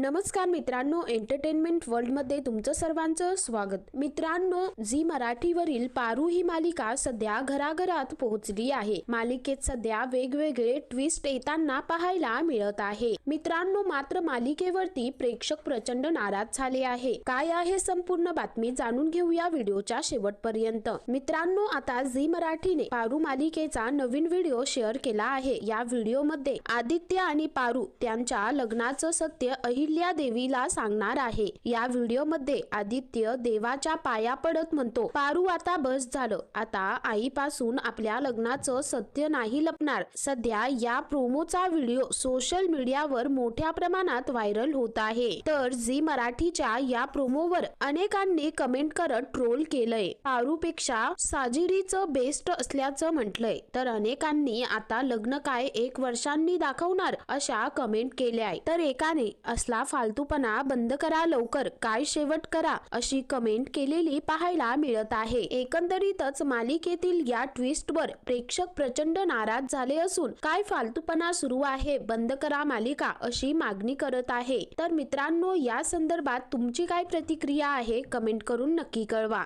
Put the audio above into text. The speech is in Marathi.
नमस्कार मित्रांनो एंटरटेनमेंट वर्ल्डमध्ये तुमचं सर्वांचं स्वागत. मित्रांनो झी मराठीवरील पारू ही मालिका सध्या घराघरात पोहोचली आहे. मालिकेत सध्या वेगवेगळे ट्विस्ट येताना पाहायला मिळत आहे. मित्रांनो मात्र मालिकेवरती प्रेक्षक प्रचंड नाराज झाले आहे. काय आहे संपूर्ण बातमी जाणून घेऊया व्हिडिओच्या शेवटपर्यंत. मित्रांनो आता झी मराठीने पारू मालिकेचा नवीन व्हिडिओ शेअर केला आहे. या व्हिडिओमध्ये आदित्य आणि पारू त्यांच्या लग्नाचं सत्य अहिल्या देवीला सांगणार आहे. या व्हिडिओमध्ये आदित्य देवाच्या पाया पडत म्हणतो पारू आता बस झालं. आता आईपासून आपल्या लग्नाचं सत्य नाही लपणार. सध्या या प्रोमोचा व्हिडिओ सोशल मीडियावर मोठ्या प्रमाणात व्हायरल होत आहे. तर झी मराठीच्या या प्रोमोवर अनेकांनी कमेंट करत ट्रोल केलंय. पारूपेक्षा साजिरीचं बेस्ट असल्याचं म्हटलंय. तर अनेकांनी आता लग्न काय एक वर्षांनी दाखवणार अशा कमेंट केल्या तर एकाने असला फालतूपणा बंद करा लवकर काय शेवट करा अशी कमेंट केलेली पाहायला मिळत आहे. एकंदरीतच मालिकेतील या ट्विस्टवर प्रेक्षक प्रचंड नाराज झाले असून काय फालतूपणा सुरू आहे बंद करा मालिका अशी मागणी करत आहे. तर मित्रांनो या संदर्भात तुमची काय प्रतिक्रिया आहे कमेंट करून नक्की कळवा.